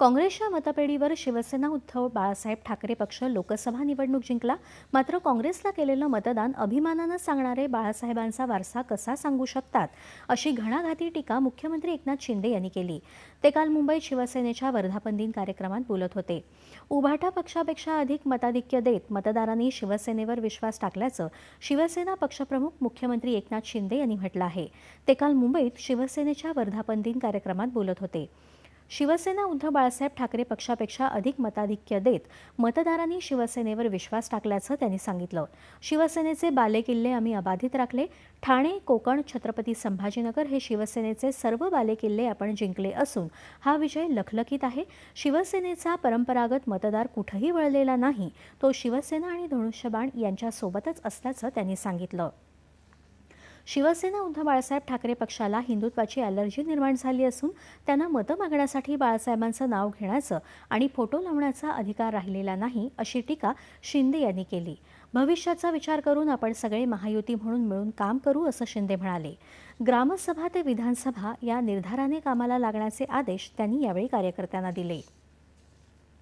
काँग्रेसच्या मतपेढीवर शिवसेना उद्धव बाळासाहेब ठाकरे पक्ष लोकसभा निवडणूक जिंकला. मात्र काँग्रेसला केलेलं मतदान अभिमानानं सांगणारे बाळासाहेबांचा वारसा कसा सांगू शकतात अशी घणाघाती टीका मुख्यमंत्री एकनाथ शिंदे यांनी केली. ते काल मुंबईत शिवसेनेच्या वर्धापन दिन कार्यक्रमात बोलत होते. उभाटा पक्षापेक्षा अधिक मताधिक्य देत मतदारांनी शिवसेनेवर विश्वास टाकल्याचं शिवसेना पक्षप्रमुख मुख्यमंत्री एकनाथ शिंदे यांनी म्हटलं आहे. ते काल मुंबईत शिवसेनेच्या वर्धापन दिन कार्यक्रमात बोलत होते. शिवसेना उद्धव बाळासाहेब ठाकरे पक्षापेक्षा अधिक मताधिक्य देत मतदारांनी शिवसेनेवर विश्वास टाकल्याचं त्यांनी सांगितलं. शिवसेनेचे बालेकिल्ले आम्ही अबाधित राखले. ठाणे कोकण छत्रपती संभाजीनगर हे शिवसेनेचे सर्व बालेकिल्ले आपण जिंकले असून हा विजय लखलखीत आहे. शिवसेनेचा परंपरागत मतदार कुठंही वळलेला नाही. तो शिवसेना आणि धनुष्यबाण यांच्यासोबतच असल्याचं त्यांनी सांगितलं. शिवसेना उद्धव बाळासाहेब ठाकरे पक्षाला हिंदुत्वाची ॲलर्जी निर्माण झाली असून त्यांना मतं मागण्यासाठी बाळासाहेबांचं नाव घेण्याचं आणि फोटो लावण्याचा अधिकार राहिलेला नाही अशी टीका शिंदे यांनी केली. भविष्याचा विचार करून आपण सगळे महायुती म्हणून मिळून काम करू असं शिंदे म्हणाले. ग्रामसभा ते विधानसभा या निर्धाराने कामाला लागण्याचे आदेश त्यांनी यावेळी कार्यकर्त्यांना दिले.